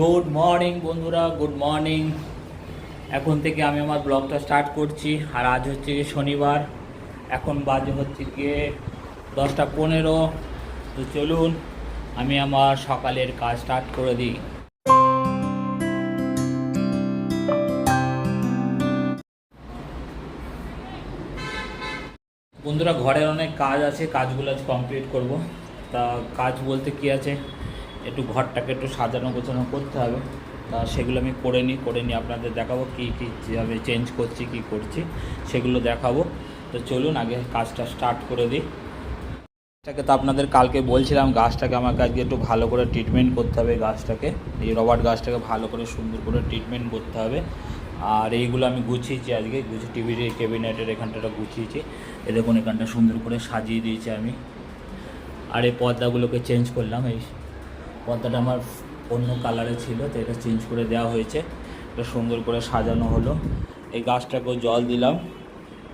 Good morning বন্ধুরা good morning এখন থেকে আমি আমার ব্লগটা স্টার্ট করছি, আর আজ হচ্ছে গিয়ে শনিবার। এখন বাজে হচ্ছে গিয়ে দশটা পনেরো। তো চলুন, আমি আমার সকালের কাজ স্টার্ট করে দিই। বন্ধুরা, ঘরের অনেক কাজ আছে, কাজগুলো আজ কমপ্লিট করব। তা কাজ বলতে কি আছে? একটু ঘরটাকে একটু সাজানো গোছানো করতে হবে। তা সেগুলো আমি করে নিই করে নিই আপনাদের দেখাবো কী কী, যেভাবে চেঞ্জ করছি, কী করছি, সেগুলো দেখাবো। তো চলুন আগে কাজটা স্টার্ট করে দিই। গাছটাকে তো আপনাদের কালকে বলছিলাম, গাছটাকে আমাকে আজকে একটু ভালো করে ট্রিটমেন্ট করতে হবে গাছটাকে। এই রবার্ট গাছটাকে ভালো করে, সুন্দর করে ট্রিটমেন্ট করতে হবে। আর এইগুলো আমি গুছিয়েছি আজকে গুছিয়ে টিভির ক্যাবিনেটের এখানটাটা গুছিয়েছি। এ দেখুন এখানটা সুন্দর করে সাজিয়ে দিয়েছি আমি। আর এই পর্দাগুলোকে চেঞ্জ করলাম, এই পর্দাটা আমার অন্য কালারে ছিল, তো এটা চেঞ্জ করে দেওয়া হয়েছে। এটা সুন্দর করে সাজানো হলো। এই গাছটাকেও জল দিলাম।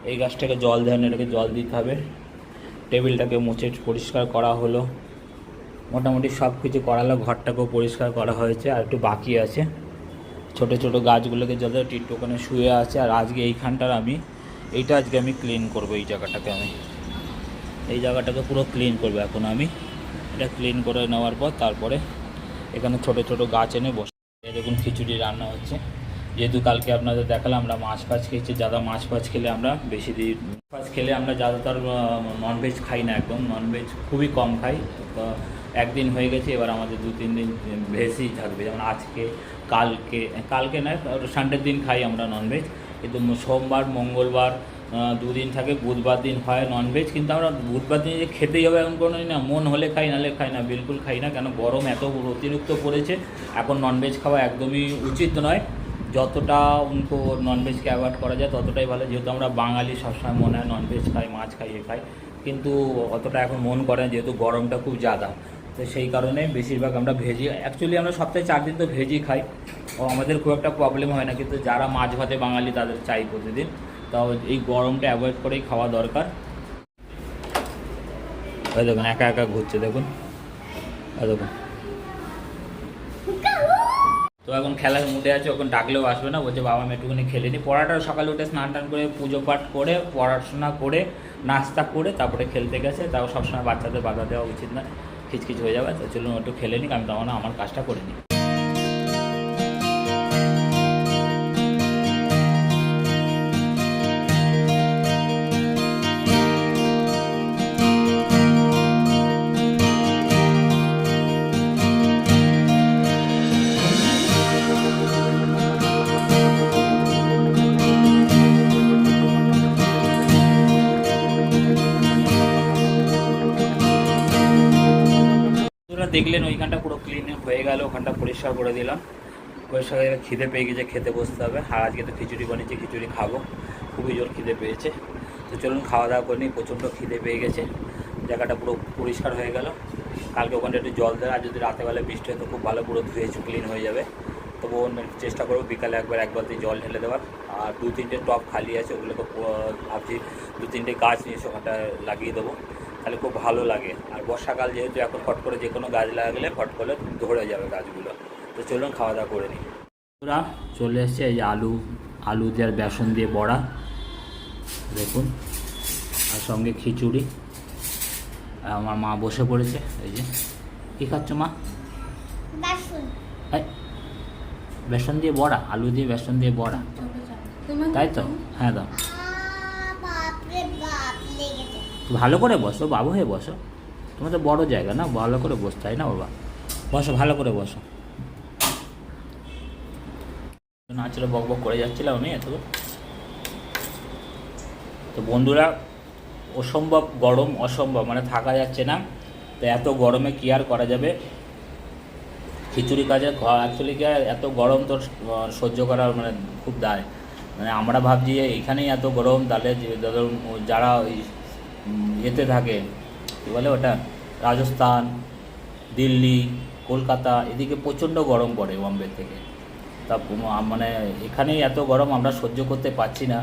এই গাছটাকে জল দেন এটাকে জল দিতে হবে। টেবিলটাকে মুছে পরিষ্কার করা হলো। মোটামুটি সব কিছু করালো, ঘরটাকেও পরিষ্কার করা হয়েছে, আর একটু বাকি আছে। ছোট ছোট গাছগুলোকে যত টিট ওখানে শুয়ে আছে, আর আজকে এইখানটার আমি, এইটা আজকে আমি ক্লিন করব, এই জায়গাটাকে আমি। এই জায়গাটাকে পুরো ক্লিন করব, এখন আমি। এটা ক্লিন করে নেওয়ার পর তারপরে এখানে ছোট ছোট গাছ এনে বসে দেখুন, খিচুড়ি রান্না হচ্ছে। যেহেতু কালকে আপনাদের দেখালাম, আমরা মাছ ফাছ খেয়েছি যারা মাছ ফাছ খেলে আমরা বেশি দিন ফাছ খেলে আমরা যাদাতার ননভেজ খাই না একদম। ননভেজ খুবই কম খাই। একদিন হয়ে গেছে, এবার আমাদের দু তিন দিন ভেজই থাকবে। যেমন আজকে, কালকে কালকে নয় সানডের দিন খাই আমরা ননভেজ কিন্তু সোমবার, মঙ্গলবার দুদিন থাকে, বুধবার দিন হয় ননভেজ কিন্তু আমরা বুধবার দিন যে খেতেই হবে এমন কোনো না, মন হলে খাই নাহলে খাই না, বিলকুল খাই না, কেন গরম এত অতিরিক্ত পড়েছে, এখন ননভেজ খাওয়া একদমই উচিত নয়। যতটা উনকো ননভেজকে অ্যাভয়েড করা যায়, ততটাই ভালো, যেহেতু আমরা বাঙালি সবসময় মনে হয় ননভেজ খাই, মাছ খাই, এ খাই, কিন্তু অতটা এখন মন করে না, যেহেতু গরমটা খুব জাদা তো সেই কারণে বেশিরভাগ আমরা ভেজি অ্যাকচুয়ালি আমরা সপ্তাহে চার দিন তো ভেজই খাই, ও আমাদের খুব একটা প্রবলেম হয় না, কিন্তু যারা মাছ ভাতে বাঙালি তাদের চাই প্রতিদিন। তাও এই গরমটা অ্যাভয়েড করেই খাওয়া দরকার। দেখুন, একা একা ঘুরছে, দেখুন। দেখুন। তো এখন খেলার মুডে আছে, ওখানে ডাকলেও আসবে না, বলছে বাবা আমি একটুখানি খেলে নিই। পড়াটা সকালে উঠে স্নান টান করে পুজো পাঠ করে, পড়াশোনা করে, নাস্তা করে, তারপরে খেলতে গেছে, তাও সবসময় বাচ্চাদের বাধা দেওয়া উচিত না খিচখিচ হয়ে যাবে, তো চলুন একটু খেলে নিই আমি তখন আমার কাজটা করে নিই। দেখলেন ওইখানটা পুরো ক্লিন হয়ে গেল, ওখানটা পরিষ্কার করে দিলাম। পরিষ্কার করে খিদে পেয়ে গেছে, খেতে বসতে হবে। আর আজকে তো খিচুড়ি বানিয়েছি, খিচুড়ি খাব। খুবই জোর খিদে পেয়েছে। তো চলুন খাওয়া দাওয়া করে নিই, প্রচণ্ড খিদে পেয়ে গেছে। জায়গাটা পুরো পরিষ্কার হয়ে গেল। কালকে ওখানটা একটু জল দেয় আর যদি রাতেবেলা বৃষ্টি হয় তো খুব ভালো পুরো ধুয়ে ক্লিন হয়ে যাবে। তবু তবুও চেষ্টা করব বিকালে একবার এক বালতি জল ঢেলে দেওয়ার। আর দু তিনটে টপ খালি আছে, ওগুলোকে ভাবছি দু তিনটে গাছ নিয়ে এসে ওখানটা লাগিয়ে দেবো। তাহলে খুব ভালো লাগে। আর বর্ষাকাল যেহেতু এখন ফট করে যে কোনো গাছ লাগালে ফট করে ধরে যাবে গাছগুলো। তো চলুন খাওয়া দাওয়া করে নিই। বন্ধুরা চলে এসছে এই যে আলু আলু দিয়ে আর বেসন দিয়ে বড়া। দেখুন আর সঙ্গে খিচুড়ি। আর আমার মা বসে পড়েছে এই যে। কী খাচ্ছ মা? বেসন। দিয়ে বড়া আলু দিয়ে বেসন দিয়ে বড়া। তাই তো? হ্যাঁ দাও। ভালো করে বসো, বাবু হয়ে বসো। তোমার তো বড় জায়গা না, ভালো করে বসতে হয় না বাবা? বসো, ভালো করে বসো। নাচলে বক বক করে যাচ্ছিলাম আমি এত। তো বন্ধুরা, অসম্ভব গরম, অসম্ভব মানে থাকা যাচ্ছে না। তো এত গরমে কি আর করা যাবে? খিচুড়ি কাজে অ্যাকচুয়ালি কি এত গরম তো সহ্য করার মানে খুব দায়। মানে আমরা ভাবছি এখানেই এত গরম, তাহলে যারা ওই ইয়েতে থাকে। কী বলে ওটা? রাজস্থান দিল্লি কলকাতা এদিকে প্রচণ্ড গরম পড়ে বম্বে থেকে। তা মানে এখানেই এত গরম আমরা সহ্য করতে পারছি না।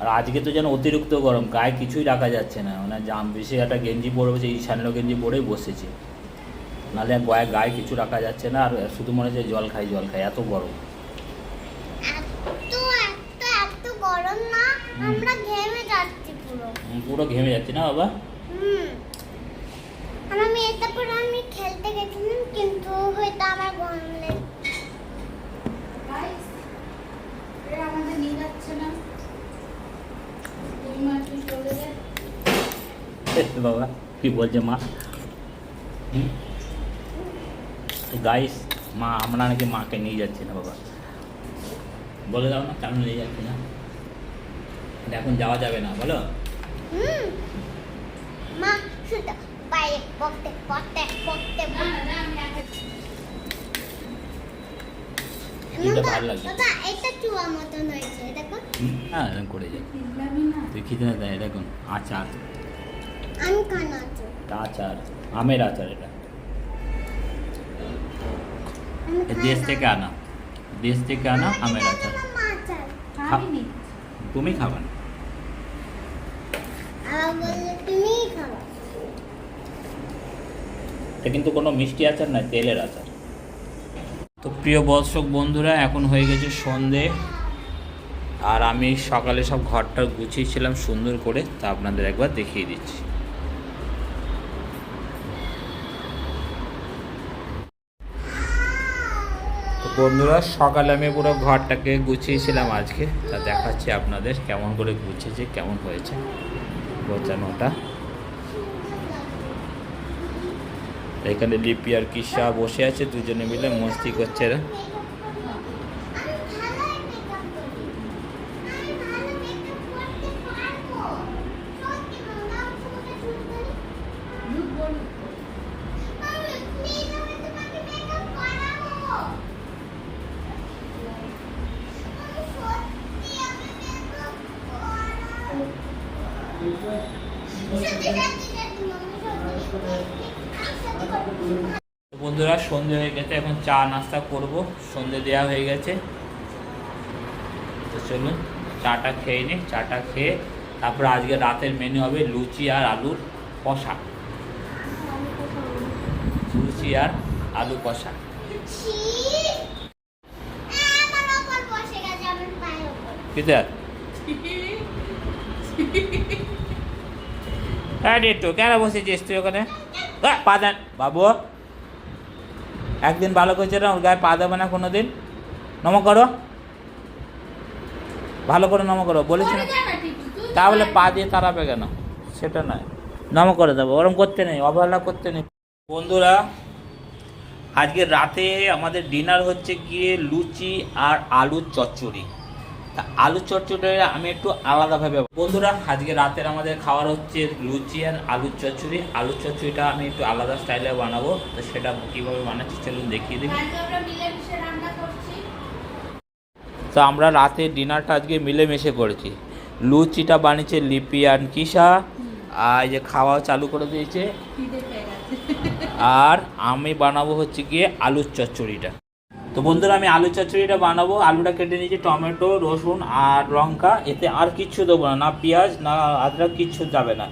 আর আজকে তো যেন অতিরিক্ত গরম গায়ে কিছুই রাখা যাচ্ছে না। মানে জাম বেশি একটা গেঞ্জি পরে বসে এই স্যান্ডো গেঞ্জি পরেই বসেছি। নাহলে গায়ে গায়ে কিছু রাখা যাচ্ছে না আর শুধু মনে হচ্ছে জল খাই জল খাই এত গরম। না আমরা ঘেমে যাচ্ছি। পুরো। ঘেমে যাচ্ছি না বাবা? হুম। আর আমি এটা পরে আমি খেলতে গেছিলাম কিন্তু হয়তো আমার গরম লেগে Guys, এরা আমাদের নিয়ে যাচ্ছে না। তুমি মাত্র চলে যায়। বাবা কি বলছে মা? গাইস মা আমরা নাকি মাকে নিয়ে যাচ্ছি না বাবা। বলে দাও না কেন নিয়ে যাচ্ছি না। এখন যাওয়া যাবে না বলো? মা শুধু বাইরে পড়তে পড়তে পড়তে না না, না আমি একা এটা ভালো বাবা এটা চুয়া মতন হয়েছে দেখো হ্যাঁ এরকম করে তুই না দেয় দেখুন আচার। আমি খানা আছো আচার আমের আচার এটা। দেশ থেকে আনা দেশ থেকে আনা আমের আচার। তুমি খাবে না আবার বললে তুমি খাও এটা কিন্তু কোনো মিষ্টি আচার নয়, তেলের আচার। তো প্রিয় দর্শক বন্ধুরা, এখন হয়ে গেছে সন্ধে। আর আমি সকালে সব ঘরটা গুছিয়েছিলাম সুন্দর করে, তা আপনাদের একবার দেখিয়ে দিচ্ছি। বন্ধুরা, সকালে আমি পুরো ঘরটাকে গুছিয়েছিলাম আজকে, তা দেখাচ্ছি আপনাদের কেমন করে গুছিয়েছে কেমন হয়েছে। গোছানোটা এখানে লিপি আর কিসা বসে আছে দুজনে মিলে মস্তি করছে এরা। বন্ধুরা সন্ধে হয়ে গেছে এখন চা নাস্তা করব। সন্ধে দেওয়া হয়ে গেছে। তো চলুন চাটা খেয়ে নিই চাটা খেয়ে তারপর আজকে রাতের মেনু হবে লুচি আর আলুর কষা। লুচি আর আলু কষা। কিতে হ্যাঁ তো কেন বসেছিস তুই ওখানে? পা দেন। বাবু একদিন ভালো করেছে না ওর গায়ে পা দেবে না কোনো দিন নম করো। ভালো করে নম করো বলেছি তাহলে পা দিয়ে তাড়াবে কেন? সেটা নয়। নম করে দেবো ওরম করতে নেই অবহেলা করতে নেই। বন্ধুরা আজকে রাতে আমাদের ডিনার হচ্ছে গিয়ে লুচি আর আলুর চচ্চড়ি। তা আলুর চচ্চড়িটা আমি একটু আলাদাভাবে বন্ধুরা আজকে রাতের আমাদের খাবার হচ্ছে লুচি আর আলুর চচ্চড়ি। আলুর চচ্চড়িটা আমি একটু আলাদা স্টাইলে বানাবো। তো সেটা কীভাবে বানাচ্ছি চলুন দেখিয়ে দিই। তো আমরা রাতে ডিনারটা আজকে মিলেমিশে করেছি। লুচিটা বানিয়েছে লিপি আর কিসা। আর যে খাওয়া চালু করে দিয়েছে। আর আমি বানাবো হচ্ছে গিয়ে আলুর চচ্চড়িটা। তো বন্ধুরা, আমি আলু চচ্চড়িটা বানাবো। আলুটা কেটে নিয়েছি, টমেটো, রসুন আর লঙ্কা। এতে আর কিচ্ছু দেবো না না পেঁয়াজ, না আদরক কিচ্ছু যাবে না।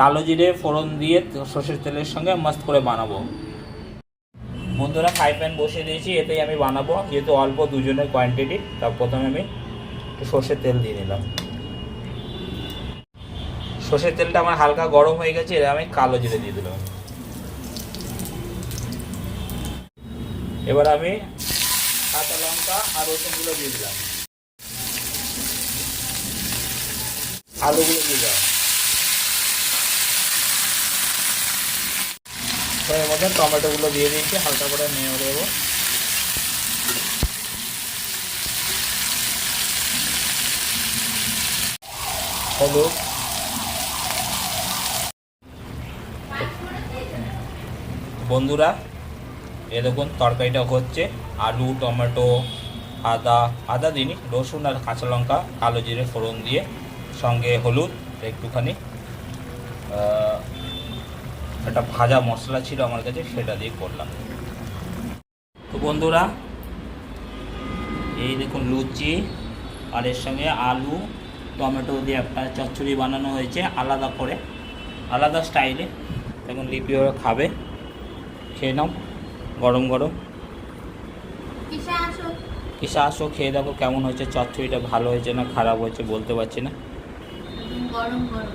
কালো জিরে, ফোড়ন দিয়ে সর্ষের তেলের সঙ্গে মস্ত করে বানাবো। বন্ধুরা, ফ্রাই প্যান বসিয়ে দিয়েছি, এতেই আমি বানাবো। যেহেতু অল্প দুজনের কোয়ান্টিটি তা প্রথমে আমি সর্ষের তেল দিয়ে নিলাম। সর্ষের তেলটা আমার হালকা গরম হয়ে গেছে, এবার আমি কালো জিরে দিয়ে দিলাম। এবার আমি কাঁচা লঙ্কা আর রসুনগুলো দিয়ে দিলাম। আলুগুলো দিয়ে দিলাম। তো এর মধ্যে টমেটোগুলো দিয়ে দিয়েছি, হালকা করে নিয়ে দেবো। হলুদ। বন্ধুরা এ দেখুন, তরকারিটা হচ্ছে আলু, টমেটো, আদা আদা দিনই রসুন আর কাঁচা লঙ্কা, কালো জিরে ফোড়ন দিয়ে, সঙ্গে হলুদ, একটুখানি একটা ভাজা মশলা ছিল আমার কাছে, সেটা দিয়ে করলাম। তো বন্ধুরা, এই দেখুন লুচি, আর এর সঙ্গে আলু, টমেটো দিয়ে একটা চচ্চড়ি বানানো হয়েছে, আলাদা করে, আলাদা স্টাইলে। এখন লিপি ওরা খাবে, খেয়ে নাও। গরম গরম। কিসা আসো? খেয়ে দেখো কেমন হয়েছে চচ্চড়িটা ভালো হয়েছে না খারাপ হয়েছে বলতে পারছি না। গরম গরম।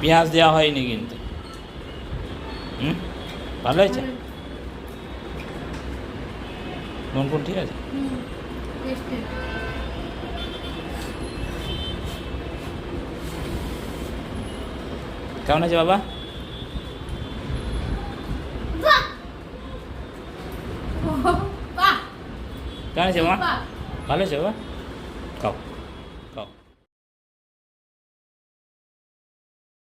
পেঁয়াজ দেওয়া হয়নি কিন্তু। হুম? ভালো হয়েছে? নুন ফুন ঠিক আছে? কেমন আছে বাবা? কেমন আছে মা? ভালো আছে বাবা?